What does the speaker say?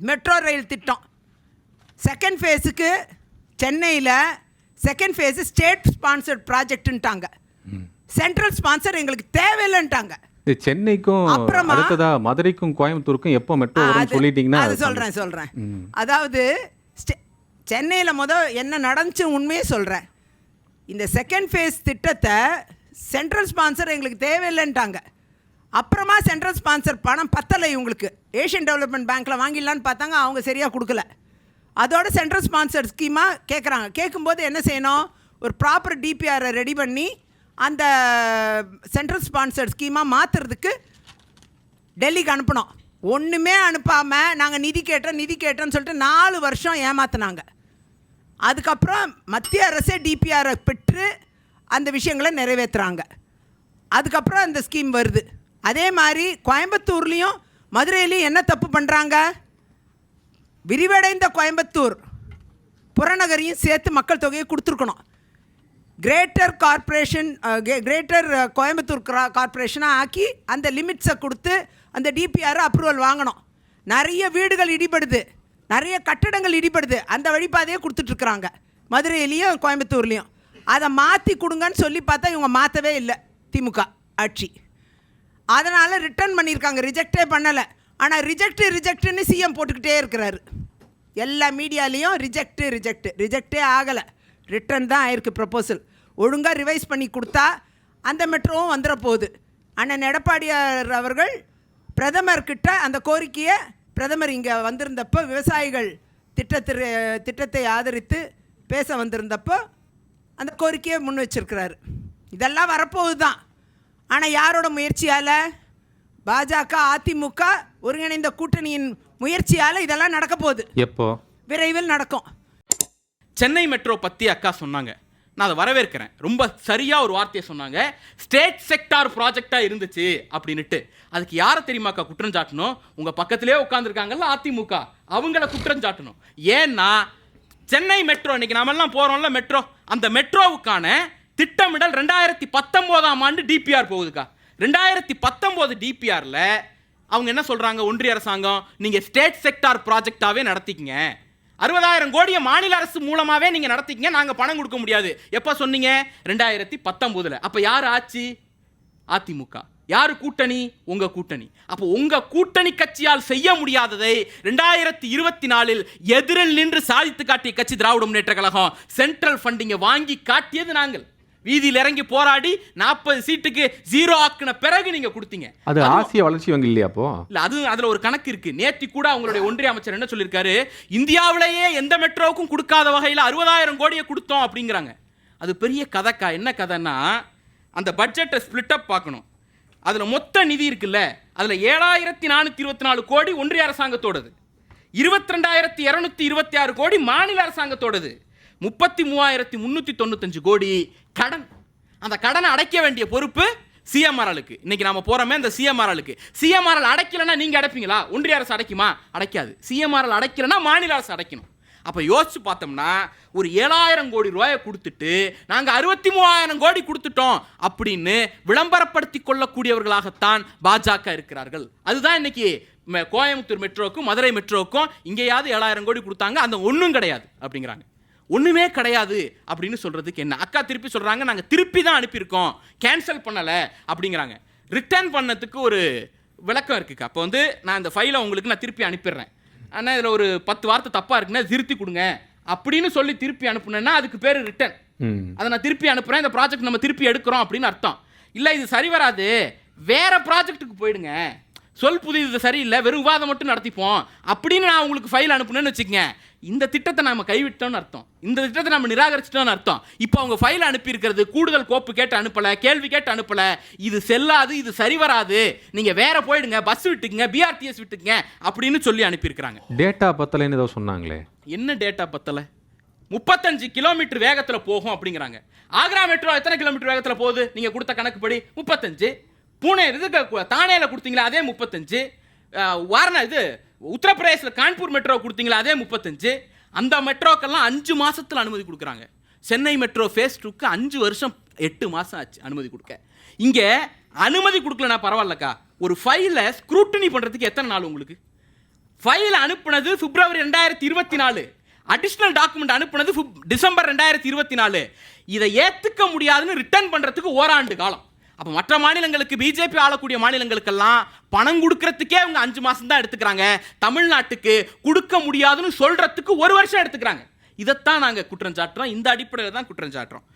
Metro rail திட்டம். Second ஃபேஸுக்கு சென்னையில் செகண்ட் ஃபேஸு ஸ்டேட் ஸ்பான்சர்ட் ப்ராஜெக்ட்டுன்ட்டாங்க சென்ட்ரல் ஸ்பான்சர் எங்களுக்கு தேவையில்லைன்ட்டாங்க. இது சென்னைக்கும் அப்புறமா- மதுரைக்கும் கோயம்புத்தூருக்கும் எப்போ மெட்ரோ சொல்லிட்டீங்கன்னா அது சொல்கிறேன் சொல்கிறேன் அதாவது சென்னையில் முத என்ன நடந்துச்சு உண்மையே சொல்கிறேன் இந்த செகண்ட் ஃபேஸ் திட்டத்தை சென்ட்ரல் ஸ்பான்சர் எங்களுக்கு தேவையில்லைன்ட்டாங்க. அப்புறமா சென்ட்ரல் ஸ்பான்சர் பணம் பத்தலை இவங்களுக்கு. ஏஷியன் டெவலப்மெண்ட் பேங்க்கில் வாங்கிடலான்னு பார்த்தாங்க அவங்க சரியாக கொடுக்கல. அதோட சென்ட்ரல் ஸ்பான்சர் ஸ்கீமாக கேட்குறாங்க கேட்கும்போது என்ன செய்யணும்? ஒரு ப்ராப்பர் டிபிஆரை ரெடி பண்ணி அந்த சென்ட்ரல் ஸ்பான்சர் ஸ்கீமாக மாற்றுறதுக்கு டெல்லிக்கு அனுப்பினோம் ஒன்றுமே அனுப்பாமல் நாங்கள் நிதி கேட்டோம் நிதி கேட்டோம்னு சொல்லிட்டு நாலு வருஷம் ஏமாத்தினாங்க. அதுக்கப்புறம் மத்திய அரசே டிபிஆரை பெற்று அந்த விஷயங்களை நிறைவேற்றுறாங்க அதுக்கப்புறம் அந்த ஸ்கீம் வருது. அதே மாதிரி கோயம்புத்தூர்லேயும் மதுரையிலையும் என்ன தப்பு பண்ணுறாங்க விரிவடைந்த கோயம்புத்தூர் புறநகரையும் சேர்த்து மக்கள் தொகையை கொடுத்துருக்கணும். கிரேட்டர் கார்ப்பரேஷன் கிரேட்டர் கோயம்புத்தூர் கார்ப்பரேஷனாக ஆக்கி அந்த லிமிட்ஸை கொடுத்து அந்த டிபிஆர் அப்ரூவல் வாங்கணும். நிறைய வீடுகள் இடிபடுது. நிறைய கட்டடங்கள் இடிபடுது. அந்த வழிபாதையே கொடுத்துட்ருக்குறாங்க மதுரையிலையும் கோயம்புத்தூர்லேயும். அதை மாற்றி கொடுங்கன்னு சொல்லி பார்த்தா இவங்க மாற்றவே இல்லை. திமுக ஆட்சி. அதனால் ரிட்டர்ன் பண்ணியிருக்காங்க. ரிஜெக்டே பண்ணலை. ஆனால் ரிஜெக்ட் ரிஜெக்ட்டுன்னு சிஎம் போட்டுக்கிட்டே இருக்கிறாரு. எல்லா மீடியாலேயும் ரிஜெக்ட் ரிஜெக்ட் ரிஜெக்டே ஆகலை. ரிட்டர்ன் தான் ஆயிருக்கு ப்ரப்போசல் ஒழுங்காக ரிவைஸ் பண்ணி கொடுத்தா அந்த மெட்ரோவும் வந்துட போகுது அண்ணன் எடப்பாடியார் அவர்கள் பிரதமர்கிட்ட அந்த கோரிக்கையை பிரதமர் இங்கே வந்திருந்தப்போ விவசாயிகள் திட்டத்திற்கு திட்டத்தை ஆதரித்து பேச வந்திருந்தப்போ அந்த கோரிக்கையை முன் வச்சிருக்கிறாரு. இதெல்லாம் வரப்போகுது தான் ஆனால் யாரோட முயற்சியால்? பாஜக அதிமுக ஒருங்கிணைந்த கூட்டணியின் முயற்சியால் இதெல்லாம் நடக்க போகுது. எப்போ? விரைவில் நடக்கும். சென்னை மெட்ரோ பற்றி அக்கா சொன்னாங்க. நான் அதை வரவேற்கிறேன். ரொம்ப சரியாக ஒரு வார்த்தையை சொன்னாங்க. ஸ்டேட் செக்டார் ப்ராஜெக்டாக இருந்துச்சு அப்படின்னுட்டு. அதுக்கு யாரை தெரியுமா அக்கா குற்றம் சாட்டணும்? உங்கள் பக்கத்திலே உட்காந்துருக்காங்கல்ல அதிமுக. அவங்கள குற்றம் சாட்டணும். ஏன்னா சென்னை மெட்ரோ இன்னைக்கு நாமெல்லாம் போகிறோம்ல மெட்ரோ. அந்த மெட்ரோவுக்கான திட்டமிடல் ரெண்டாயிரத்தி பத்தொம்போதாம் ஆண்டு டிபிஆர் போகுதுக்கா. ரெண்டாயிரத்தி பத்தொம்போது டிபிஆரில் அவங்க என்ன சொல்கிறாங்க ஒன்றிய அரசாங்கம் நீங்கள் ஸ்டேட் செக்டார் ப்ராஜெக்டாகவே நடத்திக்கங்க. அறுபதாயிரம் கோடியை மாநில அரசு மூலமாகவே நீங்கள் நடத்திக்கங்க நாங்கள் பணம் கொடுக்க முடியாது. எப்போ சொன்னீங்க? ரெண்டாயிரத்தி பத்தொம்போதில். அப்போ யார் ஆட்சி? அதிமுக. யார் கூட்டணி? உங்கள் கூட்டணி. அப்போ உங்கள் கூட்டணி கட்சியால் செய்ய முடியாததை ரெண்டாயிரத்தி இருபத்தி நாலில் எதிரில் நின்று சாதித்து காட்டிய கட்சி திராவிட முன்னேற்ற கழகம் சென்ட்ரல் ஃபண்டிங்கை வாங்கி காட்டியது நாங்கள். வீதியில் இறங்கி போராடி நாற்பது சீட்டுக்கு ஜீரோ ஆக்குன பிறகு நீங்க கொடுத்தீங்க. அது ஆசிய வளர்ச்சி வங்கி இல்லையா அப்போ? இல்ல அது அதுல ஒரு கணக்கு இருக்கு. நேத்தி கூட அவங்களுடைய ஒன்றிய அமைச்சர் என்ன சொல்லியிருக்காரு? இந்தியாவிலேயே எந்த மெட்ரோவுக்கும் கொடுக்காத வகையில் அறுபதாயிரம் கோடியை கொடுத்தோம் அப்படிங்கிறாங்க. அது பெரிய கதைக்கா? என்ன கதைன்னா அந்த பட்ஜெட்டை ஸ்பிளிட் அப் பார்க்கணும். அதுல மொத்த நிதி இருக்குல்ல அதுல ஏழாயிரத்தி நானூத்தி இருபத்தி நாலு கோடி ஒன்றிய அரசாங்கத்தோடது. இருபத்தி ரெண்டாயிரத்தி இருநூத்தி இருபத்தி ஆறு கோடி மாநில அரசாங்கத்தோடது. முப்பத்தி மூவாயிரத்தி முந்நூற்றி தொண்ணூத்தஞ்சு கோடி கடன். அந்த கடனை அடைக்க வேண்டிய பொறுப்பு சிஎம்ஆர்எலுக்கு இன்னைக்கு நம்ம போகிறோமே அந்த சிஎம்ஆர்எலுக்கு சிஎம்ஆர்எல் அடைக்கலைன்னா நீங்கள் அடைப்பீங்களா? ஒன்றிய அரசு அடைக்குமா? அடைக்காது. சிஎம்ஆர்எல் அடைக்கலைன்னா மாநில அரசு அடைக்கணும். அப்போ யோசிச்சு பார்த்தோம்னா ஒரு ஏழாயிரம் கோடி ரூபாயை கொடுத்துட்டு நாங்கள் அறுபத்தி மூவாயிரம் கோடி கொடுத்துட்டோம் அப்படின்னு விளம்பரப்படுத்தி கொள்ளக்கூடியவர்களாகத்தான் பாஜக இருக்கிறார்கள். அதுதான் இன்னைக்கு ம- கோயம்புத்தூர் மெட்ரோக்கும் மதுரை மெட்ரோக்கும் இங்கேயாவது ஏழாயிரம் கோடி கொடுத்தாங்க. அந்த ஒன்றும் கிடையாது அப்படிங்கிறாங்க. ஒண்ணுமே கிடையாது அப்படின்னு சொல்றதுக்கு என்ன? அக்கா திருப்பி சொல்றாங்க நாங்க திருப்பி தான் அனுப்பியிருக்கோம். கேன்சல் பண்ணல அப்படிங்கிறாங்க. ரிட்டர்ன் பண்ணதுக்கு ஒரு விளக்கம் இருக்குக்கா. அப்போ வந்து நான் இந்த ஃபைலை உங்களுக்கு நான் திருப்பி அனுப்பிடுறேன். ஆனால் இதில் ஒரு பத்து வார்த்தை தப்பாக இருக்குன்னா திருத்தி கொடுங்க. அப்படின்னு சொல்லி திருப்பி அனுப்புனேன்னா அதுக்கு பேர் ரிட்டர்ன் அதை நான் திருப்பி அனுப்புறேன். இந்த ப்ராஜெக்ட் நம்ம திருப்பி எடுக்கிறோம் அப்படின்னு அர்த்தம். இல்லை இது சரி வராது. வேற ப்ராஜெக்ட்டுக்கு போயிடுங்க. சொல் புதிது இது சரியில்லை. வெறும் விவாதம் மட்டும் நடத்திப்போம். அப்படின்னு நான் உங்களுக்கு ஃபைல் அனுப்புனேன்னு வச்சுக்கங்க. இந்த திட்டத்தை நாம கைவிட்டோம்னு அர்த்தம். இந்த திட்டத்தை நம்ம நிராகரிச்சிட்டோம்னு அர்த்தம். இப்போ அவங்க ஃபைல் அனுப்பியிருக்கிறது கூடுதல் கோப்பு கேட்டு அனுப்பல கேள்வி கேட்டு அனுப்பல இது செல்லாது இது சரி வராது நீங்க வேற போயிடுங்க பஸ் விட்டுக்குங்க பிஆர்டிஎஸ் விட்டுக்குங்க அப்படின்னு சொல்லி அனுப்பியிருக்கிறாங்க. டேட்டா பத்தலைன்னு ஏதோ சொன்னாங்களே. என்ன டேட்டா பத்தல? முப்பத்தஞ்சு கிலோமீட்டர் வேகத்துல போகும் அப்படிங்கிறாங்க. ஆக்ரா மெட்ரோ எத்தனை கிலோமீட்டர் வேகத்துல போகுது? நீங்க கொடுத்த கணக்குப்படி முப்பத்தஞ்சு. பூனே இதுக்கு தானேல கொடுத்தீங்களா அதே முப்பத்தஞ்சு. வாரணா இது உத்தரப்பிரதேசில் கான்பூர் மெட்ரோ கொடுத்தீங்களா? அதே முப்பத்தஞ்சு. அந்த மெட்ரோக்கெல்லாம் அஞ்சு மாசத்துல அனுமதி கொடுக்குறாங்க. சென்னை மெட்ரோ ஃபேஸ் டூக்கு அஞ்சு வருஷம் எட்டு மாசம் ஆச்சு அனுமதி கொடுக்க. இங்கே அனுமதி கொடுக்கலனா பரவாயில்லக்கா. ஒரு ஃபைலை ஸ்க்ரூட்டனி பண்றதுக்கு எத்தனை நாள் உங்களுக்கு? ஃபைல் அனுப்புனது பிப்ரவரி ரெண்டாயிரத்தி இருபத்தி நாலு. அடிஷ்னல் டாக்குமெண்ட் அனுப்புனது டிசம்பர் ரெண்டாயிரத்தி இருபத்தி நாலு. இதை ஏத்துக்க முடியாதுன்னு ரிட்டர்ன் பண்றதுக்கு ஓராண்டு காலம். அப்போ மற்ற மாநிலங்களுக்கு பிஜேபி ஆளக்கூடிய மாநிலங்களுக்கெல்லாம் பணம் கொடுக்கறதுக்கே அவங்க அஞ்சு மாதம் தான் எடுத்துக்கிறாங்க. தமிழ்நாட்டுக்கு கொடுக்க முடியாதுன்னு சொல்றதுக்கு ஒரு வருஷம் எடுத்துக்கிறாங்க. இதைத்தான் நாங்க குற்றம் சாட்டுறோம் இந்த அடிப்படையில் தான் குற்றம் சாட்டுறோம்